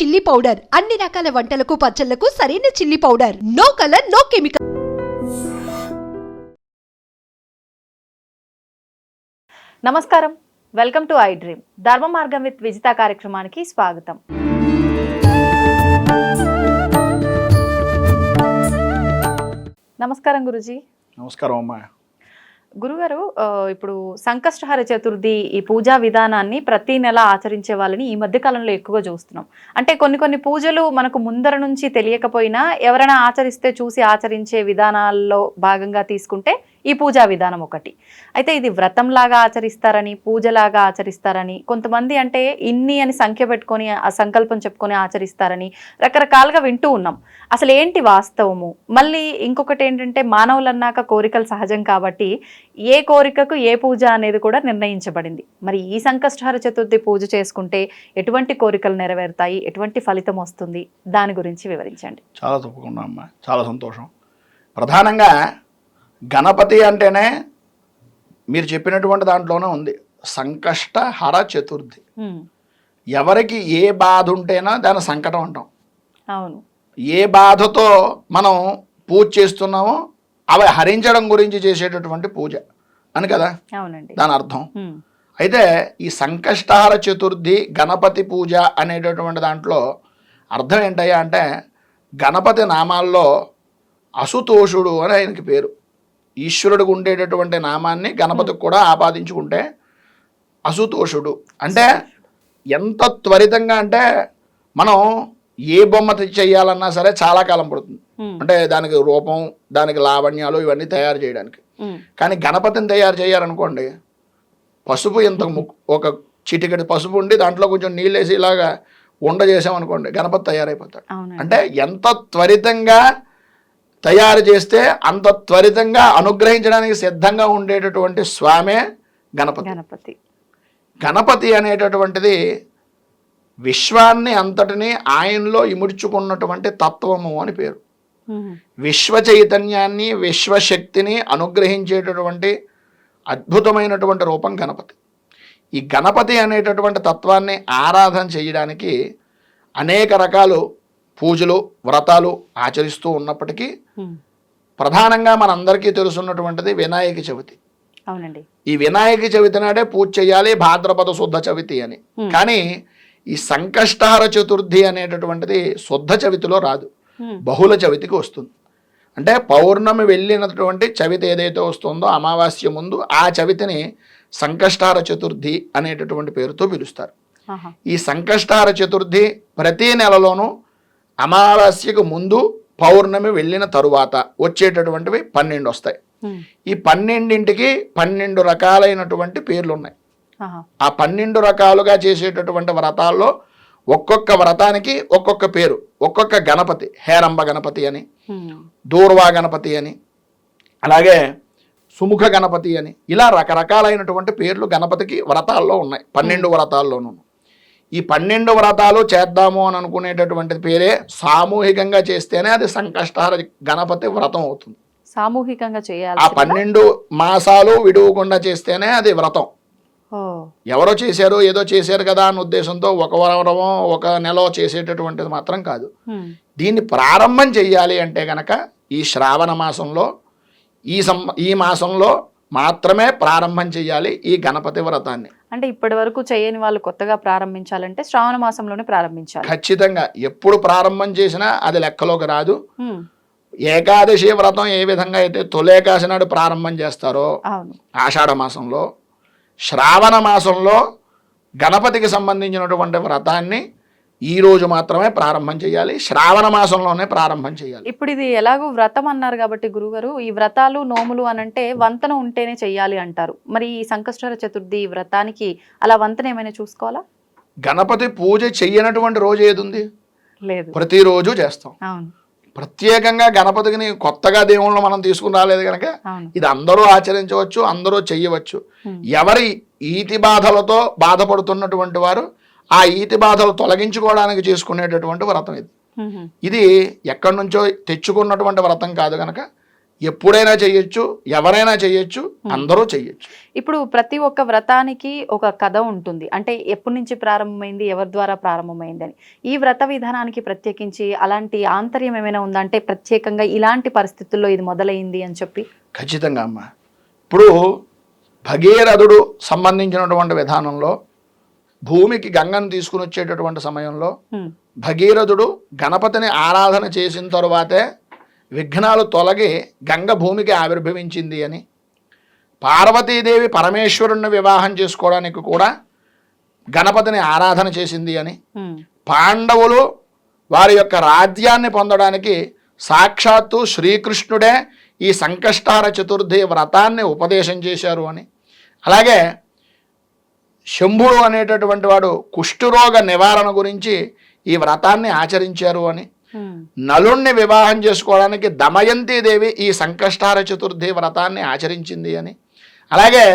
Chilli powder అన్ని రకాల వంటలకు పచ్చళ్ళకు సరైన chilli powder no colour no chemical నమస్కారం. Welcome to I dream Dharma Margam with Vijitha కార్యక్రమానికి స్వాగతం. నమస్కారం గురుజీ. నమస్కారం అమ్మా గురుగారు ఇప్పుడు సంకష్టహర చతుర్థి ఈ పూజా విధానాన్ని ప్రతి నెల ఆచరించే వాళ్ళని ఈ మధ్య కాలంలో ఎక్కువగా చూస్తున్నాం. అంటే కొన్ని కొన్ని పూజలు మనకు ముందర నుంచి తెలియకపోయినా ఎవరైనా ఆచరిస్తే చూసి ఆచరించే విధానాల్లో భాగంగా తీసుకుంటే ఈ పూజా విధానం ఒకటి. అయితే ఇది వ్రతంలాగా ఆచరిస్తారని పూజలాగా ఆచరిస్తారని కొంతమంది అంటే ఇన్ని అని సంఖ్య పెట్టుకొని ఆ సంకల్పం చెప్పుకొని ఆచరిస్తారని రకరకాలుగా వింటూ ఉన్నాం. అసలు ఏంటి వాస్తవము? మళ్ళీ ఇంకొకటి ఏంటంటే మానవులు అన్నాక కోరికలు సహజం కాబట్టి ఏ కోరికకు ఏ పూజ అనేది కూడా నిర్ణయించబడింది. మరి ఈ సంకష్టహర చతుర్థి పూజ చేసుకుంటే ఎటువంటి కోరికలు నెరవేరుతాయి? ఎటువంటి ఫలితం వస్తుంది? దాని గురించి వివరించండి. చాలా తప్పకుండా అమ్మా. చాలా సంతోషం. ప్రధానంగా గణపతి అంటేనే మీరు చెప్పినటువంటి దాంట్లోనే ఉంది. సంకష్ట హర చతుర్థి. ఎవరికి ఏ బాధ ఉంటేనో దాని సంకటం అంటాం. అవును. ఏ బాధతో మనం పూజ చేస్తున్నామో అవి హరించడం గురించి చేసేటటువంటి పూజ. అని కదా? అవునండి. దాని అర్థం. అయితే ఈ సంకష్టహార చతుర్థి గణపతి పూజ అనేటటువంటి దాంట్లో అర్థం ఏంటయ్యా అంటే గణపతి నామాల్లో అసుతోషుడు అని ఆయనకి పేరు. ఈశ్వరుడికి ఉండేటటువంటి నామాన్ని గణపతికి కూడా ఆపాదించుకుంటే అసుతోషుడు అంటే ఎంత త్వరితంగా అంటే మనం ఏ బొమ్మ చేయాలన్నా సరే చాలా కాలం పడుతుంది. అంటే దానికి రూపం దానికి లావణ్యాలు ఇవన్నీ తయారు చేయడానికి. కానీ గణపతిని తయారు చేయాలనుకోండి పసుపు ఇంత ముక్- ఒక చిటికెడు పసుపు ఉండి దాంట్లో కొంచెం నీళ్ళు వేసి ఇలాగా ఉండ చేసామనుకోండి గణపతి తయారైపోతాడు. అంటే ఎంత త్వరితంగా తయారు చేస్తే అంత త్వరితంగా అనుగ్రహించడానికి సిద్ధంగా ఉండేటటువంటి స్వామే గణపతి. గణపతి. గణపతి అనేటటువంటిది విశ్వాన్ని అంతటిని ఆయనలో ఇముడ్చుకున్నటువంటి తత్వము అని పేరు. విశ్వ చైతన్యాన్ని విశ్వశక్తిని అనుగ్రహించేటటువంటి అద్భుతమైనటువంటి రూపం గణపతి. ఈ గణపతి అనేటటువంటి తత్వాన్ని ఆరాధన చేయడానికి అనేక రకాలు పూజలు వ్రతాలు ఆచరిస్తూ ఉన్నప్పటికీ ప్రధానంగా మనందరికీ తెలుసున్నటువంటిది వినాయక చవితి. అవునండి. ఈ వినాయక చవితి నాడే పూజ చేయాలి భాద్రపద శుద్ధ చవితి అని. కానీ ఈ సంకష్టహర చతుర్థి అనేటటువంటిది శుద్ధ చవితిలో రాదు. బహుళ చవితికి వస్తుంది. అంటే పౌర్ణమి వెళ్ళినటువంటి చవితి ఏదైతే వస్తుందో అమావాస్య ముందు ఆ చవితిని సంకష్టార చతుర్థి అనేటటువంటి పేరుతో పిలుస్తారు. ఈ సంకష్టార చతుర్థి ప్రతి నెలలోనూ అమావాస్యకు ముందు పౌర్ణమి వెళ్ళిన తరువాత వచ్చేటటువంటివి పన్నెండు వస్తాయి. ఈ పన్నెండింటికి పన్నెండు రకాలైనటువంటి పేర్లు ఉన్నాయి. ఆ పన్నెండు రకాలుగా చేసేటటువంటి వ్రతాల్లో ఒక్కొక్క వ్రతానికి ఒక్కొక్క పేరు ఒక్కొక్క గణపతి హేరంబ గణపతి అని దూర్వా గణపతి అని అలాగే సుముఖ గణపతి అని ఇలా రకరకాలైనటువంటి పేర్లు గణపతికి వ్రతాల్లో ఉన్నాయి. పన్నెండు వ్రతాల్లోనూ. ఈ పన్నెండు వ్రతాలు చేద్దాము అని అనుకునేటటువంటి పేరే సామూహికంగా చేస్తేనే అది సంకష్టహార గణపతి వ్రతం అవుతుంది. సామూహికంగా ఆ చేయాలి పన్నెండు మాసాలు విడువకుండా చేస్తేనే అది వ్రతం. ఎవరో చేశారు ఏదో చేశారు కదా అన్న ఉద్దేశంతో ఒక వారమో ఒక నెల చేసేటటువంటిది మాత్రం కాదు. దీన్ని ప్రారంభం చెయ్యాలి అంటే గనక ఈ శ్రావణ మాసంలో ఈ సం ఈ మాసంలో మాత్రమే ప్రారంభం చెయ్యాలి ఈ గణపతి వ్రతాన్ని. అంటే ఇప్పటి వరకు చేయని వాళ్ళు కొత్తగా ప్రారంభించాలంటే శ్రావణ మాసంలోనే ప్రారంభించాలి. ఖచ్చితంగా. ఎప్పుడు ప్రారంభం చేసినా అది లెక్కలోకి రాదు. ఏకాదశి వ్రతం ఏ విధంగా అయితే తొలేకాశి నాడు ప్రారంభం చేస్తారో ఆషాఢ మాసంలో శ్రావణ మాసంలో గణపతికి సంబంధించినటువంటి వ్రతాన్ని ఈ రోజు మాత్రమే ప్రారంభం చేయాలి. శ్రావణ మాసంలోనే ప్రారంభం చేయాలి. ఇప్పుడు ఇది ఎలాగో వ్రతం అన్నారు కాబట్టి గురుగారు ఈ వ్రతాలు నోములు అని అంటే వంతన ఉంటేనే చెయ్యాలి అంటారు. మరి ఈ సంకష్టహర చతుర్థి వ్రతానికి అలా వంతన ఏమైనా చూసుకోవాలా? గణపతి పూజ చెయ్యనటువంటి రోజు ఏది ఉంది? లేదు. ప్రతిరోజు చేస్తాం. అవును. ప్రత్యేకంగా గణపతిని కొత్తగా దేవుళ్ళు మనం తీసుకుని రాలేదు కనుక ఇది అందరూ ఆచరించవచ్చు అందరూ చెయ్యవచ్చు. ఎవరి ఈతి బాధలతో బాధపడుతున్నటువంటి వారు ఆ ఈతి బాధలు తొలగించుకోవడానికి చేసుకునేటటువంటి వ్రతం ఇది. ఇది ఎక్కడి నుంచో తెచ్చుకున్నటువంటి వ్రతం కాదు కనుక ఎప్పుడైనా చేయొచ్చు ఎవరైనా చేయొచ్చు అందరూ చేయొచ్చు ఇప్పుడు ప్రతి ఒక్క వ్రతానికి ఒక కథ ఉంటుంది. అంటే ఎప్పటి నుంచి ప్రారంభమైంది ఎవరి ద్వారా ప్రారంభమైంది అని. ఈ వ్రత విధానానికి ప్రత్యేకించి అలాంటి ఆంతర్యం ఏమైనా ఉందా? అంటే ప్రత్యేకంగా ఇలాంటి పరిస్థితుల్లో ఇది మొదలైంది అని చెప్పి. ఖచ్చితంగా అమ్మ. ఇప్పుడు భగీరథుడు సంబంధించినటువంటి విధానంలో భూమికి గంగను తీసుకుని వచ్చేటటువంటి సమయంలో. భగీరథుడు గణపతిని ఆరాధన చేసిన తరువాతే విఘ్నాలు తొలగి గంగ భూమికి ఆవిర్భవించింది అని పార్వతీదేవి పరమేశ్వరుణ్ణి వివాహం చేసుకోవడానికి కూడా గణపతిని ఆరాధన చేసింది అని. పాండవులు వారి యొక్క రాజ్యాన్ని పొందడానికి సాక్షాత్తు శ్రీకృష్ణుడే ఈ సంకష్టార చతుర్థి వ్రతాన్ని ఉపదేశం చేశారు అని అలాగే శంభుడు అనేటటువంటి వాడు కుష్ఠరోగ నివారణ గురించి ఈ వ్రతాన్ని ఆచరించారు అని. నలుణ్ణి వివాహం చేసుకోవడానికి దమయంతి దేవి ఈ సంకష్టార చతుర్థి వ్రతాన్ని ఆచరించింది అని. అలాగే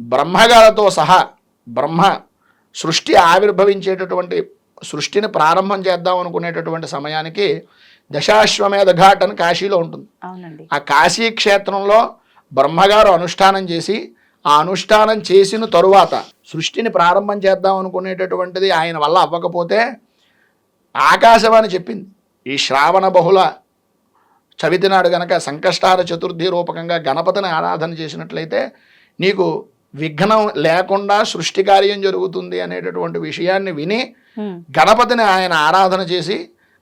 బ్రహ్మగారితో సహా బ్రహ్మ సృష్టి ఆవిర్భవించేటటువంటి సృష్టిని ప్రారంభం చేద్దాం అనుకునేటటువంటి సమయానికి దశాశ్వమేధ ఘాట్ అని కాశీలో ఉంటుంది. ఆ కాశీ క్షేత్రంలో బ్రహ్మగారు అనుష్ఠానం చేసి ఆ అనుష్ఠానం చేసిన తరువాత సృష్టిని ప్రారంభం చేద్దాం అనుకునేటటువంటిది ఆయన వల్ల అవ్వకపోతే ఆకాశవాణి చెప్పింది ఈ శ్రావణ బహుళ చవితి నాడు గనక సంకష్టార చతుర్థి రూపకంగా గణపతిని ఆరాధన చేసినట్లయితే నీకు విఘ్నం లేకుండా సృష్టి కార్యం జరుగుతుంది అనేటటువంటి విషయాన్ని విని. గణపతిని ఆయన ఆరాధన చేసి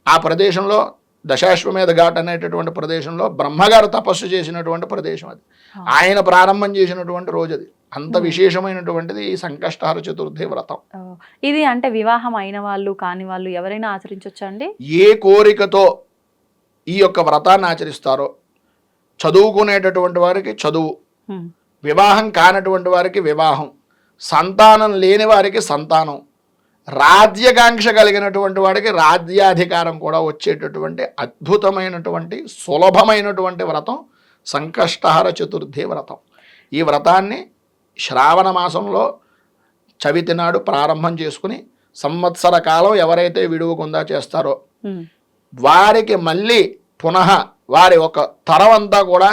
ఆ ప్రదేశంలో దశాశ్వమేధ ఘాట్ అనేటటువంటి ప్రదేశంలో బ్రహ్మగారు తపస్సు చేసినటువంటి ప్రదేశం అది. ఆయన ప్రారంభం చేసినటువంటి రోజు అది అంత విశేషమైనటువంటిది ఈ సంకష్టార చతుర్థి వ్రతం. ఇది అంటే వివాహం అయిన వాళ్ళు కాని వాళ్ళు ఎవరైనా ఆచరించవచ్చా అండి? ఏ కోరికతో ఈ యొక్క వ్రతాన్ని ఆచరిస్తారో చదువుకునేటటువంటి వారికి చదువు. వివాహం కానటువంటి వారికి వివాహం సంతానం లేని వారికి సంతానం రాజ్యకాంక్ష కలిగినటువంటి వాడికి రాజ్యాధికారం కూడా వచ్చేటటువంటి అద్భుతమైనటువంటి సులభమైనటువంటి వ్రతం సంకష్టహర చతుర్థి వ్రతం ఈ వ్రతాన్ని శ్రావణ మాసంలో చవితి నాడు ప్రారంభం చేసుకుని సంవత్సర కాలం ఎవరైతే విడువకుండా చేస్తారో. వారికి మళ్ళీ పునః వారి ఒక తరం అంతా కూడా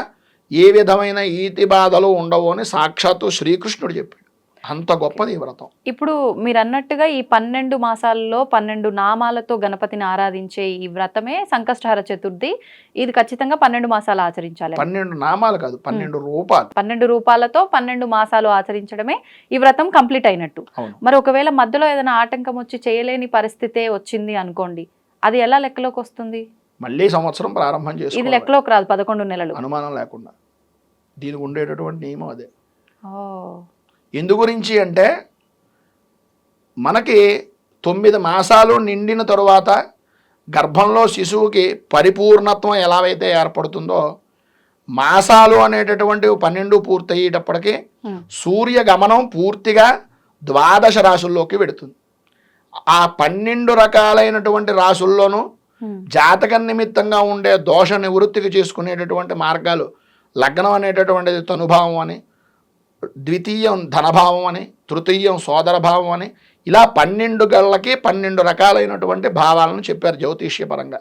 ఏ విధమైన ఈతి బాధలు ఉండవు అని సాక్షాత్తు శ్రీకృష్ణుడు చెప్పాడు అంత గొప్పది ఈ వ్రతం ఇప్పుడు మీరు అన్నట్టుగా ఈ పన్నెండు మాసాల్లో పన్నెండు నామాలతో గణపతిని ఆరాధించే ఈ వ్రతమే సంకష్టహర చతుర్థి. ఇది ఖచ్చితంగా పన్నెండు మాసాలు ఆచరించాలి. పన్నెండు నామాలు కాదు పన్నెండు రూపాలు. పన్నెండు రూపాలతో పన్నెండు మాసాలు ఆచరించడమే ఈ వ్రతం కంప్లీట్ అయినట్టు. మరి ఒకవేళ మధ్యలో ఏదైనా ఆటంకం వచ్చి చేయలేని పరిస్థితే వచ్చింది అనుకోండి అది ఎలా లెక్కలోకి వస్తుంది? మళ్ళీ సంవత్సరం ప్రారంభం ఇది చేసుకోవాలి. లెక్కలోకి రాదు పదకొండు నెలలు. అనుమానం లేకుండా. దీనికి ఉండేటటువంటి నియమం అదే. ఓ. ఎందు గురించి అంటే మనకి తొమ్మిది మాసాలు నిండిన తరువాత గర్భంలో శిశువుకి పరిపూర్ణత్వం ఎలాగైతే ఏర్పడుతుందో మాసాలు అనేటటువంటివి పన్నెండు పూర్తయ్యేటప్పటికి. సూర్య గమనం పూర్తిగా ద్వాదశ రాశుల్లోకి వెడుతుంది ఆ పన్నెండు రకాలైనటువంటి రాసుల్లోనూ. జాతక నిమిత్తంగా ఉండే దోష నివృత్తికి చేసుకునేటటువంటి మార్గాలు లగ్నం అనేటటువంటిది తనుభావం అని ద్వితీయం ధనభావం అని తృతీయం సోదరభావం అని ఇలా పన్నెండు గళ్ళకి పన్నెండు రకాలైనటువంటి భావాలను చెప్పారు జ్యోతిష్యపరంగా.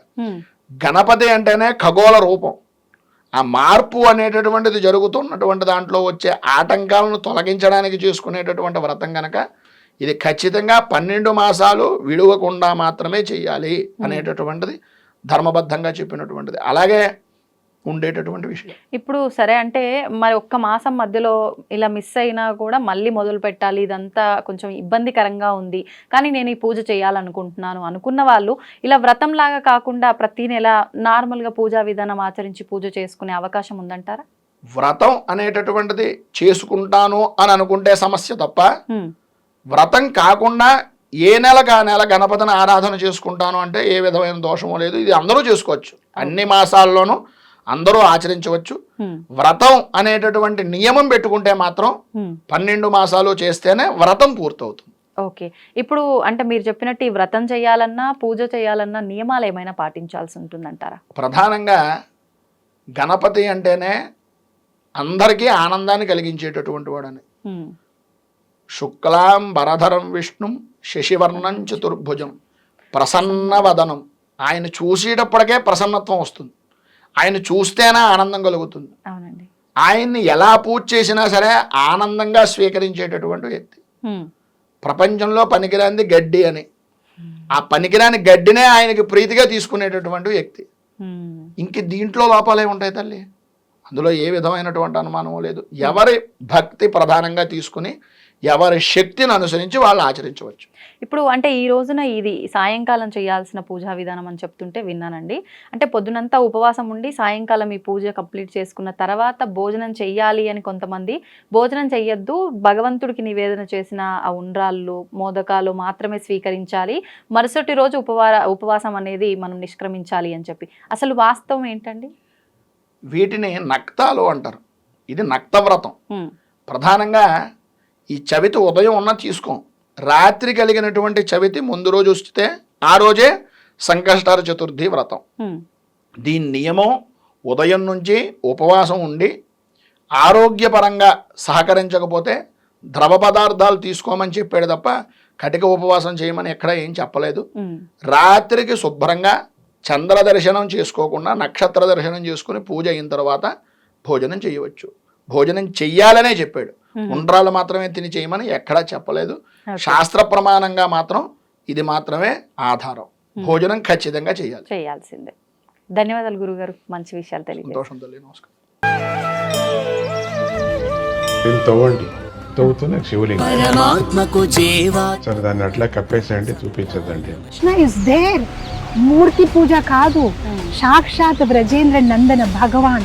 గణపతి అంటేనే ఖగోళ రూపం. ఆ మార్పు అనేటటువంటిది జరుగుతున్నటువంటి దాంట్లో వచ్చే ఆటంకాలను తొలగించడానికి చేసుకునేటటువంటి వ్రతం గనక ఇది ఖచ్చితంగా పన్నెండు మాసాలు విడువకుండా మాత్రమే చేయాలి అనేటటువంటిది ధర్మబద్ధంగా చెప్పినటువంటిది. అలాగే ఉండేటటువంటి విషయం. ఇప్పుడు సరే అంటే మరి ఒక్క మాసం మధ్యలో ఇలా మిస్ అయినా కూడా మళ్ళీ మొదలు పెట్టాలి. ఇదంతా కొంచెం ఇబ్బందికరంగా ఉంది. కానీ నేను ఈ పూజ చేయాలనుకుంటున్నాను. అనుకున్న వాళ్ళు ఇలా వ్రతం లాగా కాకుండా ప్రతి నెల నార్మల్గా పూజా విధానం ఆచరించి పూజ చేసుకునే అవకాశం ఉందంటారా? వ్రతం అనేటటువంటిది చేసుకుంటాను అని అనుకుంటే సమస్య తప్ప. వ్రతం కాకుండా ఏ నెలకు ఆ నెల గణపతిని ఆరాధన చేసుకుంటాను అంటే ఏ విధమైన దోషమో లేదు. ఇది అందరూ చేసుకోవచ్చు. అన్ని మాసాల్లోనూ అందరూ ఆచరించవచ్చు. వ్రతం అనేటటువంటి నియమం పెట్టుకుంటే మాత్రం. పన్నెండు మాసాలు చేస్తేనే వ్రతం పూర్తవుతుంది. ఓకే. ఇప్పుడు అంటే మీరు చెప్పినట్టు ఈ వ్రతం చేయాలన్నా పూజ చేయాలన్నా నియమాలు ఏమైనా పాటించాల్సి ఉంటుందంటారా? ప్రధానంగా గణపతి అంటేనే అందరికీ ఆనందాన్ని కలిగించేటటువంటి వాడని. శుక్లాం వరధరం విష్ణుం శశివర్ణం. చతుర్భుజం ప్రసన్నవదనం. ఆయన చూసేటప్పటికే ప్రసన్నత్వం వస్తుంది. ఆయన చూస్తేనే ఆనందం కలుగుతుంది. ఆయన్ని ఎలా పూజ చేసినా సరే ఆనందంగా స్వీకరించేటటువంటి వ్యక్తి. ప్రపంచంలో పనికిరాంది గడ్డి అని. ఆ పనికిరాని గడ్డినే ఆయనకి ప్రీతిగా తీసుకునేటటువంటి వ్యక్తి. ఇంక దీంట్లో లోపాలే ఉంటాయి తల్లి. అందులో ఏ విధమైనటువంటి అనుమానం లేదు. ఎవరి భక్తి ప్రధానంగా తీసుకుని ఎవరి శక్తిని అనుసరించి వాళ్ళు ఆచరించవచ్చు. ఇప్పుడు అంటే ఈ రోజున ఇది సాయంకాలం చేయాల్సిన పూజా విధానం అని చెప్తుంటే విన్నానండి. అంటే పొద్దునంతా ఉపవాసం ఉండి సాయంకాలం ఈ పూజ కంప్లీట్ చేసుకున్న తర్వాత భోజనం చెయ్యాలి అని కొంతమంది భోజనం చెయ్యొద్దు భగవంతుడికి నివేదన చేసిన ఆ ఉండ్రాళ్ళు మోదకాలు మాత్రమే స్వీకరించాలి. మరుసటి రోజు ఉపవా ఉపవాసం అనేది మనం నిష్క్రమించాలి అని చెప్పి. అసలు వాస్తవం ఏంటండి? వీటిని నక్తాలు అంటారు. ఇది నక్త వ్రతం. ప్రధానంగా ఈ చవితి ఉదయం ఉన్న తీసుకోం. రాత్రి కలిగినటువంటి చవితి ముందు రోజు వస్తే ఆ రోజే సంకష్టార చతుర్థి వ్రతం. దీని నియమం ఉదయం నుంచి ఉపవాసం ఉండి ఆరోగ్యపరంగా సహకరించకపోతే ద్రవ పదార్థాలు తీసుకోమని చెప్పాడు తప్ప కటిక ఉపవాసం చేయమని ఎక్కడ ఏం చెప్పలేదు. రాత్రికి శుభ్రంగా చంద్ర దర్శనం చేసుకోకుండా నక్షత్ర దర్శనం చేసుకుని పూజ అయిన తర్వాత భోజనం చేయవచ్చు. భోజనం చెయ్యాలనే చెప్పాడు. ఉండ్రాలు మాత్రమే తిని చేయమని ఎక్కడా చెప్పలేదు. శాస్త్ర ప్రమాణంగా మాత్రం ఇది మాత్రమే ఆధారం. భోజనం ఖచ్చితంగా చేయాలి. చేయాల్సిందే. ధన్యవాదాలు గురుగారు. మంచి విషయాలు తెలియజేస్తారు సంతోషం తల్లి నమస్కారం. దీన్ని తవ్వండి. తవ్వుతూనే శివలింగం. పరమాత్మకు జీవా. సరే దాన్ని అట్లా కప్పేసేయండి చూపించదండి కృష్ణ ఇస్ దేర్ మూర్తి పూజ కాదు. సాక్షాత్ బ్రజేంద్ర నందన భగవాన్.